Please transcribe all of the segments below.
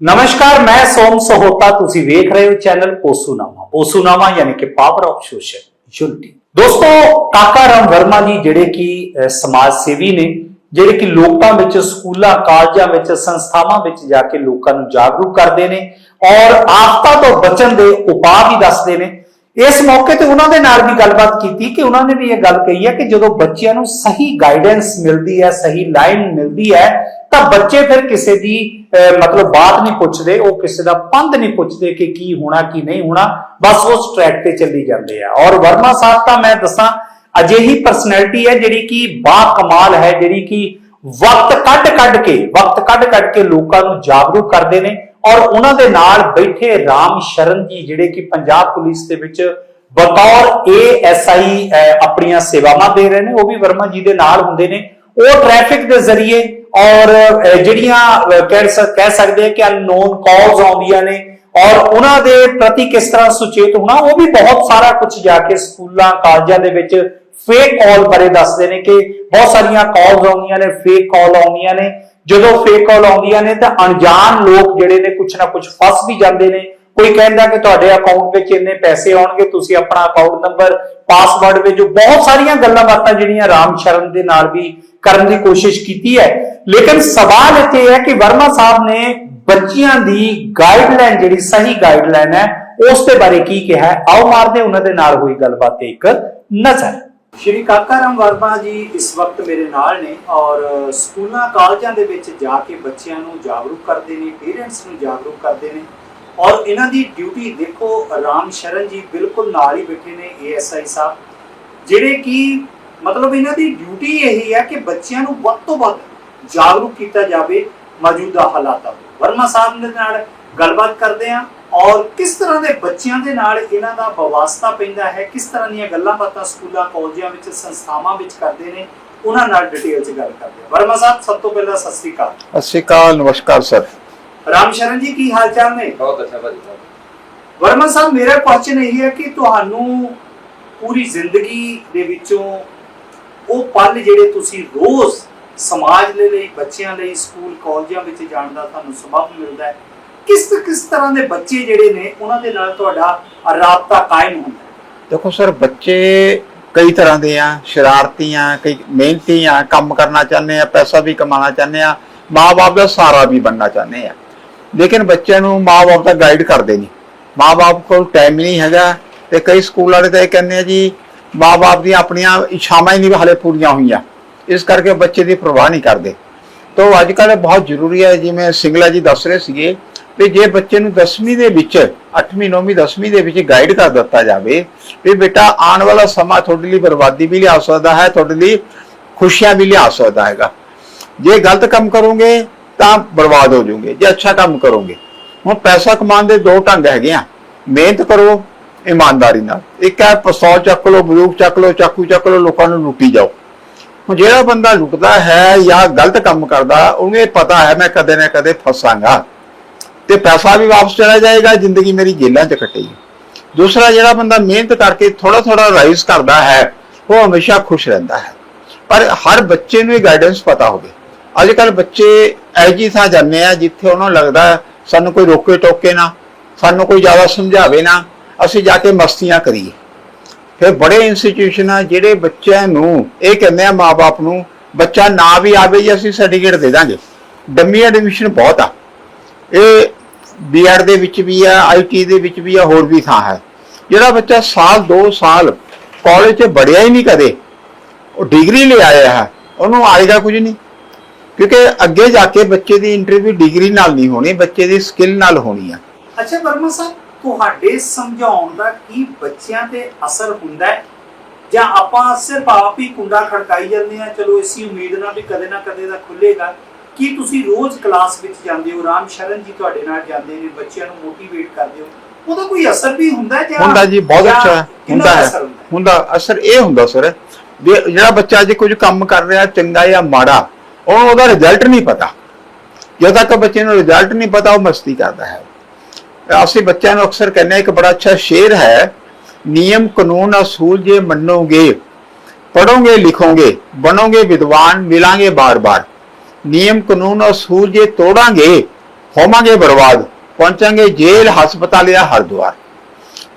ਨਮਸਕਾਰ ਮੈਂ ਸੋਮ ਸਹੋਤਾ ਤੁਸੀਂ ਵੇਖ ਰਹੇ ਹੋ ਚੈਨਲ ਪੋਸੂਨਾਮਾ ਪੋਸੂਨਾਮਾ ਯਾਨੀ ਕਿ ਪਾਵਰ ਆਫ ਸੋਸ਼ਲ ਯੂਨਿਟੀ ਦੋਸਤੋ ਕਾਕਾ ਰਾਮ ਵਰਮਾ ਜੀ ਜਿਹੜੇ ਕਿ ਸਮਾਜ ਸੇਵੀ ਨੇ ਜਿਹੜੇ ਕਿ ਲੋਕਾਂ ਵਿੱਚ ਸਕੂਲਾਂ ਕਾਲਜਾਂ ਵਿੱਚ ਸੰਸਥਾਵਾਂ ਵਿੱਚ ਜਾ ਕੇ ਲੋਕਾਂ ਨੂੰ ਜਾਗਰੂਕ ਕਰਦੇ ਨੇ ਔਰ ਆਫਤਾਂ ਤੋਂ ਬਚਣ ਦੇ ਉਪਾਅ ਵੀ ਦੱਸਦੇ ਨੇ ਇਸ ਮੌਕੇ ਤੇ ਉਹਨਾਂ ਦੇ ਨਾਲ ਵੀ ਗੱਲਬਾਤ ਕੀਤੀ ਕਿ ਉਹਨਾਂ ਨੇ ਵੀ ਇਹ ਗੱਲ ਕਹੀ ਹੈ ਕਿ ਜਦੋਂ ਬੱਚਿਆਂ ਨੂੰ ਸਹੀ ਗਾਈਡੈਂਸ ਮਿਲਦੀ ਹੈ ਸਹੀ ਲਾਈਨ ਮਿਲਦੀ ਹੈ ਤਾਂ ਬੱਚੇ ਫਿਰ ਕਿਸੇ ਦੀ ਮਤਲਬ ਬਾਤ ਨਹੀਂ ਪੁੱਛਦੇ, ਉਹ ਕਿਸੇ ਦਾ ਪੰਧ ਨਹੀਂ ਪੁੱਛਦੇ ਕਿ ਕੀ ਹੋਣਾ, ਕੀ ਨਹੀਂ ਹੋਣਾ, ਬਸ ਉਸ ਟਰੈਕ ਤੇ ਚੱਲੀ ਜਾਂਦੇ ਆ। ਔਰ ਵਰਮਾ ਸਾਹਿਬ, ਤਾਂ ਮੈਂ ਦੱਸਾਂ, ਅਜਿਹੀ ਪਰਸਨੈਲਿਟੀ ਹੈ ਜਿਹੜੀ ਕਿ ਬਾ ਕਮਾਲ ਹੈ, ਜਿਹੜੀ ਕਿ ਵਕਤ ਕੱਢ ਕੱਢ ਕੇ, ਵਕਤ ਕੱਢ ਕੱਢ ਕੇ ਲੋਕਾਂ ਨੂੰ ਜਾਗਰੂਕ ਕਰਦੇ ਨੇ। ਔਰ ਉਹਨਾਂ ਦੇ ਨਾਲ ਬੈਠੇ ਰਾਮ ਸ਼ਰਨ ਜੀ, ਜਿਹੜੇ ਕਿ ਪੰਜਾਬ ਪੁਲਿਸ ਦੇ ਵਿੱਚ ਬਤੌਰ ਏਐਸਆਈ ਆਪਣੀਆਂ ਸੇਵਾਵਾਂ ਦੇ ਰਹੇ ਨੇ, ਉਹ ਵੀ ਵਰਮਾ ਜੀ ਦੇ ਨਾਲ ਹੁੰਦੇ ਨੇ। ਉਹ ਟ੍ਰੈਫਿਕ ਦੇ ਜ਼ਰੀਏ ਔਰ ਜਿਹੜੀਆਂ ਕਹਿ ਸਕਦੇ ਆ ਕਿ ਅਨਨੋਨ ਕਾਲਸ ਆਉਂਦੀਆਂ ਨੇ, ਔਰ ਉਹਨਾਂ ਦੇ ਪ੍ਰਤੀ ਕਿਸ ਤਰ੍ਹਾਂ ਸੁਚੇਤ ਹੋਣਾ, ਉਹ ਵੀ ਬਹੁਤ ਸਾਰਾ ਕੁਝ ਜਾ ਕੇ ਸਕੂਲਾਂ, ਕਾਲਜਾਂ ਦੇ ਵਿੱਚ ਫੇਕ ਕਾਲ ਬਾਰੇ ਦੱਸਦੇ ਨੇ ਕਿ ਬਹੁਤ ਸਾਰੀਆਂ ਕਾਲਸ ਆਉਂਦੀਆਂ ਨੇ ਫੇਕ ਕਾਲ ਆਉਂਦੀਆਂ ਨੇ। ਜਦੋਂ ਫੇਕ ਕਾਲ ਆਉਂਦੀਆਂ ਨੇ ਤਾਂ ਅਣਜਾਣ ਲੋਕ ਜਿਹੜੇ ਨੇ ਕੁਝ ਨਾ ਕੁਝ ਫਸ ਵੀ ਜਾਂਦੇ ਨੇ। ਕੋਈ ਕਹਿੰਦਾ ਕਿ ਤੁਹਾਡੇ ਅਕਾਊਂਟ ਵਿੱਚ ਇੰਨੇ ਪੈਸੇ ਆਉਣਗੇ, ਤੁਸੀਂ ਆਪਣਾ ਅਕਾਊਂਟ ਨੰਬਰ ਪਾਸਵਰਡ ਵਿੱਚ, ਬਹੁਤ ਸਾਰੀਆਂ ਗੱਲਾਂ ਬਾਤਾਂ ਜਿਹੜੀਆਂ ਰਾਮ ਸ਼ਰਨ ਦੇ ਨਾਲ ਵੀ ਕਰਨ ਦੀ ਕੋਸ਼ਿਸ਼ ਕੀਤੀ ਹੈ। ਲੇਕਿਨ ਸਵਾਲ ਇੱਥੇ ਹੈ ਕਿ ਵਰਮਾ ਸਾਹਿਬ ਨੇ ਬੱਚਿਆਂ ਦੀ ਗਾਈਡਲਾਈਨ ਜਿਹੜੀ ਸਹੀ ਗਾਈਡਲਾਈਨ ਹੈ, ਉਸ ਦੇ ਬਾਰੇ ਕੀ ਕਿਹਾ ਆਓ ਮਾਰਦੇ ਉਹਨਾਂ ਦੇ ਨਾਲ ਹੋਈ ਗੱਲਬਾਤ ਤੇ ਇੱਕ ਨਜ਼ਰ। ਸ਼੍ਰੀ ਕਾਕਾ ਵਰਮਾ ਜੀ ਇਸ ਵਕਤ ਮੇਰੇ ਨਾਲ ਨੇ ਔਰ ਸਕੂਲਾਂ, ਕਾਲਜਾਂ ਦੇ ਵਿੱਚ ਜਾ ਕੇ ਬੱਚਿਆਂ ਨੂੰ ਜਾਗਰੂਕ ਕਰਦੇ ਨੇ ਪੇਰੈਂਟਸ ਨੂੰ ਜਾਗਰੂਕ ਕਰਦੇ ਨੇ। ਔਰ ਇਹਨਾਂ ਦੀ ਡਿਊਟੀ ਦੇਖੋ, ਰਾਮ ਸ਼ਰਨ ਜੀ ਬਿਲਕੁਲ ਨਾਲ ਹੀ ਬੈਠੇ ਨੇ ਏਐਸਆਈ ਸਾਹਿਬ, ਜਿਹੜੇ ਕਿ ਮਤਲਬ ਇਹਨਾਂ ਦੀ ਡਿਊਟੀ ਇਹੀ ਹੈ ਕਿ ਬੱਚਿਆਂ ਨੂੰ ਵੱਧ ਤੋਂ ਵੱਧ ਜਾਗਰੂਕ ਕੀਤਾ ਜਾਵੇ ਮੌਜੂਦਾ ਹਾਲਾਤਾਂ ਤੋਂ। ਵਰਮਾ ਸਾਹਿਬ ਦੇ ਨਾਲ ਗੱਲਬਾਤ ਕਰਦੇ ਹਾਂ ਔਰ ਕਿਸ ਤਰ੍ਹਾਂ ਦੇ ਬੱਚਿਆਂ ਦੇ ਨਾਲ ਇਹਨਾਂ ਦਾ ਬਵਾਸਤਾ ਪੈਂਦਾ ਹੈ ਕਿਸ ਤਰ੍ਹਾਂ ਦੀਆਂ ਗੱਲਾਂ ਬਾਤਾਂ ਸਕੂਲਾਂ ਕਾਲਜਾਂ ਵਿੱਚ ਸੰਸਥਾਵਾਂ ਵਿੱਚ ਕਰਦੇ ਨੇ ਉਹਨਾਂ ਨਾਲ ਡਿਟੇਲ 'ਚ ਗੱਲ ਕਰਦੇ ਹਾਂ। ਵਰਮਾ ਸਾਹਿਬ ਸਭ ਤੋਂ ਪਹਿਲਾਂ ਸਤਿ ਸ੍ਰੀ ਅਕਾਲ। ਸਤਿ ਸ਼੍ਰੀ ਅਕਾਲ ਨਮਸਕਾਰ ਸਰ। ਰਾਮ ਸ਼ਰਨ ਜੀ ਕੀ ਹਾਲ ਚਾਲ ਨੇ? ਬਹੁਤ ਅੱਛਾ ਭਾਜੀ ਸਾਹਿਬ ਵਰਮਾ ਸਾਹਿਬ ਮੇਰਾ ਕੁਐਸਚਨ ਇਹ ਹੈ ਕਿ ਤੁਹਾਨੂੰ ਪੂਰੀ ਜ਼ਿੰਦਗੀ ਦੇ ਵਿੱਚੋਂ ਉਹ ਪਲ ਜਿਹੜੇ ਤੁਸੀਂ ਰੋਜ਼ ਸਮਾਜ ਦੇ ਲਈ, ਬੱਚਿਆਂ ਲਈ, ਸਕੂਲ, ਕਾਲਜਾਂ ਵਿੱਚ ਜਾਣ ਦਾ ਤੁਹਾਨੂੰ ਸਬਬ ਮਿਲਦਾ ਹੈ। ਕਿਸ ਕਿਸ ਤਰ੍ਹਾਂ ਦੇ ਬੱਚੇ ਜਿਹੜੇ ਨੇ, ਉਹਨਾਂ ਦੇ ਨਾਲ ਤੁਹਾਡਾ ਰਾਬਤਾ ਕਾਇਮ ਹੁੰਦਾ ਦੇਖੋ ਸਰ, ਬੱਚੇ ਕਈ ਤਰ੍ਹਾਂ ਦੇ ਆ ਸ਼ਰਾਰਤੀ ਆ ਕਈ ਮਿਹਨਤੀ ਆ, ਕੰਮ ਕਰਨਾ ਚਾਹੁੰਦੇ ਆ, ਪੈਸਾ ਵੀ ਕਮਾਉਣਾ ਚਾਹੁੰਦੇ ਆ ਮਾਪੇ ਦਾ ਸਹਾਰਾ ਵੀ ਬਣਨਾ ਚਾਹੁੰਦੇ ਆ। ਲੇਕਿਨ ਬੱਚਿਆਂ ਨੂੰ ਮਾਪੇ ਤਾਂ ਗਾਈਡ ਕਰਦੇ ਨਹੀਂ। ਮਾਪੇ ਕੋਲ ਟਾਈਮ ਨਹੀਂ ਹੈਗਾ ਤੇ ਕਈ ਸਕੂਲ ਵਾਲੇ ਤਾਂ ਇਹ ਕਹਿੰਦੇ ਆ ਜੀ ਮਾਪੇ ਦੀਆਂ ਆਪਣੀਆਂ ਇੱਛਾਵਾਂ ਹੀ ਨਹੀਂ ਹਾਲੇ ਪੂਰੀਆਂ ਹੋਈਆਂ। ਇਸ ਕਰਕੇ ਬੱਚੇ ਦੀ ਪਰਵਾਹ ਨਹੀਂ ਕਰਦੇ। ਤੋ ਅੱਜ ਕੱਲ੍ਹ ਬਹੁਤ ਜ਼ਰੂਰੀ ਹੈ, ਜਿਵੇਂ ਸਿੰਗਲਾ ਜੀ ਦੱਸ ਰਹੇ ਸੀਗੇ ਵੀ ਜੇ ਬੱਚੇ ਨੂੰ 10ਵੀਂ ਦੇ ਵਿੱਚ 8ਵੀਂ 9ਵੀਂ 10ਵੀਂ ਦੇ ਵਿੱਚ ਗਾਈਡ ਕਰ ਦਿੱਤਾ ਜਾਵੇ, ਵੀ ਬੇਟਾ ਆਉਣ ਵਾਲਾ ਸਮਾਂ ਤੁਹਾਡੇ ਲਈ ਬਰਬਾਦੀ ਵੀ ਲਿਆ ਸਕਦਾ ਹੈ, ਤੁਹਾਡੇ ਲਈ ਖੁਸ਼ੀਆਂ ਵੀ ਲਿਆ ਸਕਦਾ ਹੈਗਾ। ਜੇ ਗਲਤ ਕੰਮ ਕਰੋਗੇ ਤਾਂ ਬਰਬਾਦ ਹੋ ਜਾਓਗੇ, ਜੇ ਅੱਛਾ ਕੰਮ ਕਰੋਗੇ। ਹੁਣ ਪੈਸਾ ਕਮਾਉਣ ਦੇ ਦੋ ਢੰਗ ਹੈਗੇ ਆ। ਮਿਹਨਤ ਕਰੋ ਇਮਾਨਦਾਰੀ ਨਾਲ। ਇੱਕ ਹੈ ਪਿਸਤੌਲ ਚੱਕ ਲਓ ਬੰਦੂਕ ਚੱਕ ਲਓ, ਚਾਕੂ ਚੱਕ ਲਓ, ਲੋਕਾਂ ਨੂੰ ਲੁੱਟੀ ਜਾਓ। ਹੁਣ ਜਿਹੜਾ ਬੰਦਾ ਲੁੱਟਦਾ ਹੈ ਜਾਂ ਗਲਤ ਕੰਮ ਕਰਦਾ, ਉਹਨੂੰ ਇਹ ਪਤਾ ਹੈ ਮੈਂ ਕਦੇ ਨਾ ਕਦੇ ਫਸਾਂਗਾ। ਤੇ ਪੈਸਾ ਵੀ ਵਾਪਸ ਚਲਾ ਜਾਏਗਾ, ਜ਼ਿੰਦਗੀ ਮੇਰੀ ਜੇਲ੍ਹਾਂ 'ਚ ਕੱਟੇਗੀ। ਦੂਸਰਾ, ਜਿਹੜਾ ਬੰਦਾ ਮਿਹਨਤ ਕਰਕੇ ਥੋੜਾ ਥੋੜਾ ਰਾਈਜ਼ ਕਰਦਾ ਹੈ, ਉਹ ਹਮੇਸ਼ਾ ਖੁਸ਼ ਰਹਿੰਦਾ ਹੈ। ਪਰ ਹਰ ਬੱਚੇ ਨੂੰ ਇਹ ਗਾਈਡੈਂਸ ਪਤਾ ਹੋਵੇ। ਅੱਜ ਕੱਲ ਬੱਚੇ ਐਜੀ ਥਾਂ ਜਾਂਦੇ ਆ ਜਿੱਥੇ ਉਹਨਾਂ ਨੂੰ ਲੱਗਦਾ ਸਾਨੂੰ ਕੋਈ ਰੋਕੇ ਟੋਕੇ ਨਾ, ਸਾਨੂੰ ਕੋਈ ਜ਼ਿਆਦਾ ਸਮਝਾਵੇ ਨਾ। ਅਸੀਂ ਜਾ ਕੇ ਮਸਤੀਆਂ ਕਰੀਏ। ਫਿਰ ਬੜੇ ਇੰਸਟੀਟਿਊਸ਼ਨ ਆ ਜਿਹੜੇ ਬੱਚਿਆਂ ਨੂੰ ਇਹ ਕਹਿੰਦੇ ਆ ਮਾਪੇ ਨੂੰ, ਬੱਚਾ ਨਾ ਵੀ ਆਵੇ ਜੀ, ਅਸੀਂ ਸਰਟੀਫਿਕੇਟ ਦੇ ਦਾਂਗੇ। ਡੰਮੀ ਐਡਮਿਸ਼ਨ ਬਹੁਤ ਆ। ਇਹ ਬੀਐਡ ਦੇ ਵਿੱਚ ਵੀ ਆ ਆਈਟੀ ਦੇ ਵਿੱਚ ਵੀ ਆ, ਹੋਰ ਵੀ ਥਾਂ ਹੈ। ਜਿਹੜਾ ਬੱਚਾ ਸਾਲ 2 ਸਾਲ ਕਾਲਜ 'ਚ ਬੜਿਆ ਹੀ ਨਹੀਂ ਕਦੇ, ਉਹ ਡਿਗਰੀ ਲੈ ਆਇਆ ਹੈ, ਉਹਨੂੰ ਆਏਗਾ ਕੁਝ ਨਹੀਂ। ਕਿਉਂਕਿ ਅੱਗੇ ਜਾ ਕੇ ਬੱਚੇ ਦੀ ਇੰਟਰਵਿਊ ਡਿਗਰੀ ਨਾਲ ਨਹੀਂ ਹੋਣੀ, ਬੱਚੇ ਦੀ ਸਕਿੱਲ ਨਾਲ ਹੋਣੀ ਆ। ਅੱਛਾ, ਵਰਮਾ ਸਾਹਿਬ ਤੁਹਾਡੇ ਸਮਝਾਉਣ ਦਾ ਕੀ ਬੱਚਿਆਂ ਤੇ ਅਸਰ ਹੁੰਦਾ ਹੈ? ਜਾਂ ਆਪਾਂ ਸਿਰਫ ਆਪ ਹੀ ਕੁੰਡਾ ਖੜਕਾਈ ਜਾਂਦੇ ਆ ਚਲੋ ਇਸੀ ਉਮੀਦ ਨਾਲ ਵੀ ਕਦੇ ਨਾ ਕਦੇ ਤਾਂ ਖੁੱਲੇਗਾ ਕੀ ਤੁਸੀਂ ਰੋਜ਼ ਕਲਾਸ ਵਿੱਚ ਜਾਂਦੇ ਹੋ? ਰਾਮ ਸ਼ਰਨ ਜੀ ਤੁਹਾਡੇ ਨਾਲ ਜਾਂਦੇ ਨੇ ਬੱਚਿਆਂ ਨੂੰ ਮੋਟੀਵੇਟ ਕਰਦੇ ਹੋ? ਉਹਦਾ ਕੋਈ ਅਸਰ ਵੀ ਹੁੰਦਾ ਹੈ ਜਾਂ ਹੁੰਦਾ ਜੀ ਬਹੁਤ ਅੱਛਾ। ਹੁੰਦਾ ਹੈ। ਹੁੰਦਾ ਅਸਰ ਇਹ ਹੁੰਦਾ ਸਰ ਜਿਹੜਾ ਬੱਚਾ ਅੱਜ ਕੁਝ ਕੰਮ ਕਰ ਰਿਹਾ ਚੰਗਾ ਜਾਂ ਮਾੜਾ ਉਹਨੂੰ ਉਹਦਾ ਰਿਜ਼ਲਟ ਨਹੀਂ ਪਤਾ। ਜਦੋਂ ਤੱਕ ਬੱਚੇ ਨੂੰ ਰਿਜ਼ਲਟ ਨਹੀਂ ਪਤਾ ਉਹ ਮਸਤੀ ਕਰਦਾ ਹੈ। ਅਸੀਂ ਬੱਚਿਆਂ ਨੂੰ ਅਕਸਰ ਕਹਿੰਦੇ ਹਾਂ, ਇੱਕ ਬੜਾ ਅੱਛਾ ਸ਼ੇਰ ਹੈ। ਨਿਯਮ ਕਾਨੂੰਨ ਅਸੂਲ ਜੇ ਮੰਨੋਗੇ ਪੜੋਗੇ ਲਿਖੋਗੇ ਬਣੋਗੇ ਵਿਦਵਾਨ ਮਿਲਾਂਗੇ ਬਾਰ-ਬਾਰ। ਨਿਯਮ ਕਾਨੂੰਨ ਅਸੂਲ ਜੇ ਤੋੜਾਂਗੇ ਹੋਵਾਂਗੇ ਬਰਬਾਦ ਪਹੁੰਚਾਂਗੇ ਜੇਲ੍ਹ ਹਸਪਤਾਲ ਜਾਂ ਹਰਦੁਆਰ।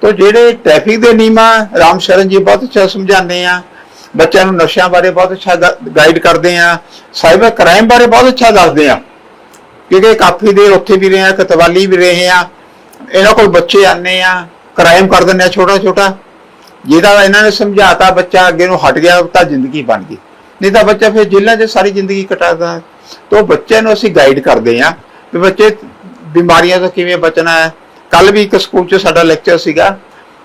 ਤੋ ਜਿਹੜੇ ਟ੍ਰੈਫਿਕ ਦੇ ਨਿਯਮਾਂ ਰਾਮ ਸ਼ਰਨ ਜੀ ਬਹੁਤ ਅੱਛਾ ਸਮਝਾਉਂਦੇ ਆ ਬੱਚਿਆਂ ਨੂੰ ਨਸ਼ਿਆਂ ਬਾਰੇ ਬਹੁਤ ਅੱਛਾ ਗਾਈਡ ਕਰਦੇ ਆ ਸਾਈਬਰ ਕ੍ਰਾਈਮ ਬਾਰੇ ਬਹੁਤ ਅੱਛਾ ਦੱਸਦੇ ਆ। ਕਿਉਂਕਿ ਕਾਫੀ ਦੇਰ ਉੱਥੇ ਵੀ ਰਹੇ ਆ ਕਤਵਾਲੀ ਵੀ ਰਹੇ ਆ ਇਹਨਾਂ ਕੋਲ ਬੱਚੇ ਆਨੇ ਆ ਕ੍ਰਾਈਮ ਕਰ ਦਿੰਦੇ ਆ ਛੋਟਾ ਛੋਟਾ। ਜਿਹਦਾ ਇਹਨਾਂ ਨੇ ਸਮਝਾਤਾ ਬੱਚਾ ਅੱਗੇ ਨੂੰ ਹਟ ਗਿਆ, ਤਾਂ ਜ਼ਿੰਦਗੀ ਬਣ ਗਈ। ਨਹੀਂ ਤਾਂ ਬੱਚਾ ਫਿਰ ਜੇਲ੍ਹਾਂ 'ਚ ਸਾਰੀ ਜ਼ਿੰਦਗੀ ਕਟਾਦਾ ਤੋਂ ਬੱਚਿਆਂ ਨੂੰ ਅਸੀਂ ਗਾਈਡ ਕਰਦੇ ਆ ਵੀ ਬੱਚੇ ਬਿਮਾਰੀਆਂ ਤੋਂ ਕਿਵੇਂ ਬਚਣਾ ਹੈ। ਕੱਲ ਵੀ ਇੱਕ ਸਕੂਲ 'ਚ ਸਾਡਾ ਲੈਕਚਰ ਸੀਗਾ।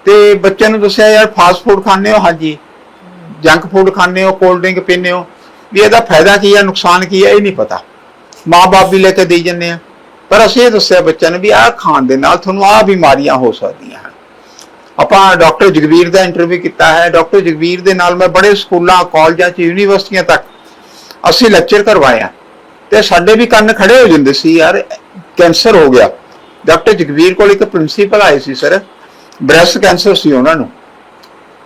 ਤੇ ਬੱਚਿਆਂ ਨੂੰ ਦੱਸਿਆ, ਯਾਰ ਫਾਸਟ ਫੂਡ ਖਾਂਦੇ ਹੋ? ਹਾਂਜੀ। ਜੰਕ ਫੂਡ ਖਾਂਦੇ ਹੋ? ਕੋਲਡ ਡਰਿੰਕ ਪੀਂਦੇ ਹੋ? ਵੀ ਇਹਦਾ ਫਾਇਦਾ ਕੀ ਹੈ? ਨੁਕਸਾਨ ਕੀ ਹੈ? ਇਹ ਨਹੀਂ ਪਤਾ। ਮਾਂ-ਬਾਪ ਵੀ ਲੈ ਕੇ ਦੇਈ ਜੰਨੇ ਆ। ਪਰ ਅਸੀਂ ਇਹ ਦੱਸਿਆ ਬੱਚਿਆਂ ਨੂੰ ਵੀ ਆਹ ਖਾਣ ਦੇ ਨਾਲ ਤੁਹਾਨੂੰ ਆਹ ਬਿਮਾਰੀਆਂ ਹੋ ਸਕਦੀਆਂ ਹਨ। ਆਪਾਂ ਡਾਕਟਰ ਜਗਵੀਰ ਦਾ ਇੰਟਰਵਿਊ ਕੀਤਾ ਹੈ। ਡਾਕਟਰ ਜਗਵੀਰ ਦੇ ਨਾਲ ਮੈਂ ਬੜੇ ਸਕੂਲਾਂ, ਕਾਲਜਾਂ 'ਚ, ਯੂਨੀਵਰਸਿਟੀਆਂ ਤੱਕ ਅਸੀਂ ਲੈਕਚਰ ਕਰਵਾਇਆ ਤੇ ਸਾਡੇ ਵੀ ਕੰਨ ਖੜੇ ਹੋ ਜਾਂਦੇ ਸੀ, ਯਾਰ, ਕੈਂਸਰ ਹੋ ਗਿਆ। ਡਾਕਟਰ ਜਗਵੀਰ ਕੋਲ ਇੱਕ ਪ੍ਰਿੰਸੀਪਲ ਆਏ ਸੀ ਸਰ ਬ੍ਰੈਸਟ ਕੈਂਸਰ ਸੀ ਉਹਨਾਂ ਨੂੰ।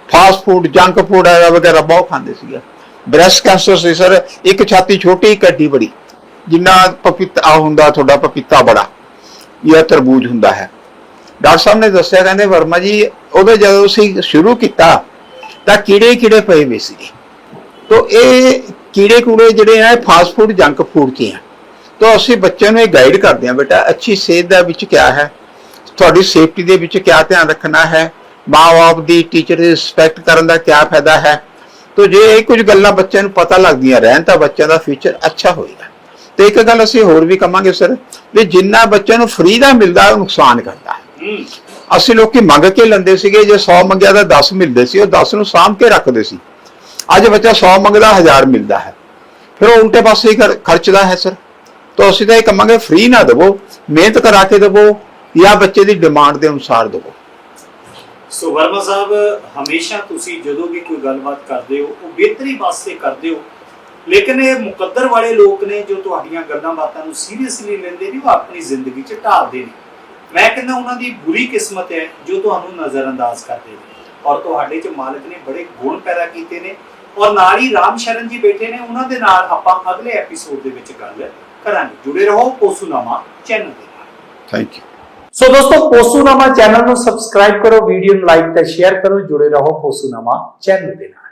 ਫਾਸਟ ਫੂਡ ਜੰਕ ਫੂਡ ਵਗੈਰਾ ਬਹੁਤ ਖਾਂਦੇ ਸੀਗੇ। ਬ੍ਰੈਸਟ ਕੈਂਸਰ ਸੀ ਸਰ ਇੱਕ ਛਾਤੀ ਛੋਟੀ, ਇੱਕ ਅੱਡੀ ਬੜੀ। ਜਿੰਨਾ ਪਪੀਤਾ ਹੁੰਦਾ, ਤੁਹਾਡਾ ਪਪੀਤਾ ਬੜਾ। ਜਾਂ ਤਰਬੂਜ ਹੁੰਦਾ ਹੈ। ਡਾਕਟਰ ਸਾਹਿਬ ਨੇ ਦੱਸਿਆ, ਕਹਿੰਦੇ ਵਰਮਾ ਜੀ, ਉਹਦੇ ਜਦੋਂ ਅਸੀਂ ਸ਼ੁਰੂ ਕੀਤਾ, ਤਾਂ ਕੀੜੇ ਕੀੜੇ ਪਏ ਹੋਏ ਸੀਗੇ। ਤੋ ਇਹ ਕੀੜੇ ਕੂੜੇ ਜਿਹੜੇ ਆ ਫਾਸਟ ਫੂਡ ਜੰਕ ਫੂਡ ਕੀ ਆ। ਤੋ ਅਸੀਂ ਬੱਚਿਆਂ ਨੂੰ ਇਹ ਗਾਈਡ ਕਰਦੇ ਹਾਂ, ਬੇਟਾ, ਅੱਛੀ ਸਿਹਤ ਦਾ ਵਿੱਚ ਕੀ ਹੈ? ਤੁਹਾਡੀ ਸੇਫਟੀ ਦੇ ਵਿੱਚ ਕੀ ਧਿਆਨ ਰੱਖਣਾ ਹੈ? ਮਾਂ-ਬਾਪ ਦੀ ਟੀਚਰ ਦੀ ਰਿਸਪੈਕਟ ਕਰਨ ਦਾ ਕੀ ਫਾਇਦਾ ਹੈ? ਤੋ ਜੇ ਇਹ ਕੁਝ ਗੱਲਾਂ ਬੱਚਿਆਂ ਨੂੰ ਪਤਾ ਲੱਗਦੀਆਂ ਰਹਿਣ, ਤਾਂ ਬੱਚਿਆਂ ਦਾ ਫਿਊਚਰ ਅੱਛਾ ਹੋਏਗਾ। ਤੇ ਇੱਕ ਗੱਲ ਅਸੀਂ ਹੋਰ ਵੀ ਕਵਾਂਗੇ ਸਰ ਵੀ ਜਿੰਨਾ ਬੱਚਿਆਂ ਨੂੰ ਫ੍ਰੀ ਦਾ ਮਿਲਦਾ ਉਹ ਨੁਕਸਾਨ ਕਰਦਾ। ਅਸੀਂ ਲੋਕੀ ਮੰਗ ਕੇ ਲੈਂਦੇ ਸੀਗੇ ਜੇ 100 ਮੰਗਿਆ ਤਾਂ 10 ਮਿਲਦੇ ਸੀ ਉਹ 10 ਨੂੰ ਸਾਂਭ ਕੇ ਰੱਖਦੇ ਸੀ। ਅੱਜ ਬੱਚਾ 100 ਮੰਗਦਾ 1000 ਮਿਲਦਾ ਹੈ। ਫਿਰ ਉਹ ਉਲਟੇ ਪਾਸੇ ਖਰਚਦਾ ਹੈ ਸਰ। ਤਾਂ ਅਸੀਂ ਤਾਂ ਇਹ ਕਹਾਂਗੇ ਫ੍ਰੀ ਨਾ ਦੇਵੋ ਮਿਹਨਤ ਕਰਾ ਕੇ ਦੇਵੋ ਜਾਂ ਬੱਚੇ ਦੀ ਡਿਮਾਂਡ ਦੇ ਅਨੁਸਾਰ ਦੇਵੋ। ਸੋ ਵਰਮਾ ਸਾਹਿਬ ਹਮੇਸ਼ਾ ਤੁਸੀਂ ਜਦੋਂ ਵੀ ਕੋਈ ਗੱਲਬਾਤ ਕਰਦੇ ਹੋ ਉਹ ਬਿਹਤਰੀ ਵਾਸਤੇ ਕਰਦੇ ਹੋ ਲੇਕਿਨ ਇਹ ਮੁਕੱਦਰ ਵਾਲੇ ਲੋਕ ਨੇ ਜੋ ਤੁਹਾਡੀਆਂ ਗੱਲਾਂ ਬਾਤਾਂ ਨੂੰ ਸੀਰੀਅਸਲੀ ਲੈਂਦੇ ਨਹੀਂ ਉਹ ਆਪਣੀ ਜ਼ਿੰਦਗੀ 'ਚ ਢਾਲਦੇ ਨੇ। ਮੈਂ ਕਹਿੰਦਾ ਉਹਨਾਂ ਦੀ ਬੁਰੀ ਕਿਸਮਤ ਹੈ ਜੋ ਤੁਹਾਨੂੰ ਨਜ਼ਰਅੰਦਾਜ਼ ਕਰਦੇ ਨੇ। ਔਰ ਤੁਹਾਡੇ 'ਚ ਮਾਲਕ ਨੇ ਬੜੇ ਗੁਣ ਪੈਦਾ ਕੀਤੇ ਨੇ। ਔਰ ਨਾਲ ਹੀ ਰਾਮ ਸ਼ਰਨ ਜੀ ਬੈਠੇ ਨੇ ਉਹਨਾਂ ਦੇ ਨਾਲ ਆਪਾਂ ਅਗਲੇ ਐਪੀਸੋਡ ਦੇ ਵਿੱਚ ਗੱਲ ਕਰਾਂਗੇ। ਜੁੜੇ ਰਹੋ ਪੋਸੂਨਾਮਾ ਚੈਨਲ ਦੇ ਨਾਲ। ਥੈਂਕ ਯੂ ਸੋ ਦੋਸਤੋ ਪੋਸੂਨਾਮਾ ਚੈਨਲ ਨੂੰ ਸਬਸਕ੍ਰਾਈਬ ਕਰੋ ਵੀਡੀਓ ਨੂੰ ਲਾਈਕ ਤੇ ਸ਼ੇਅਰ ਕਰੋ ਜੁੜੇ ਰਹੋ ਪੋਸੂਨਾਮਾ ਚੈਨਲ ਦੇ ਨਾਲ।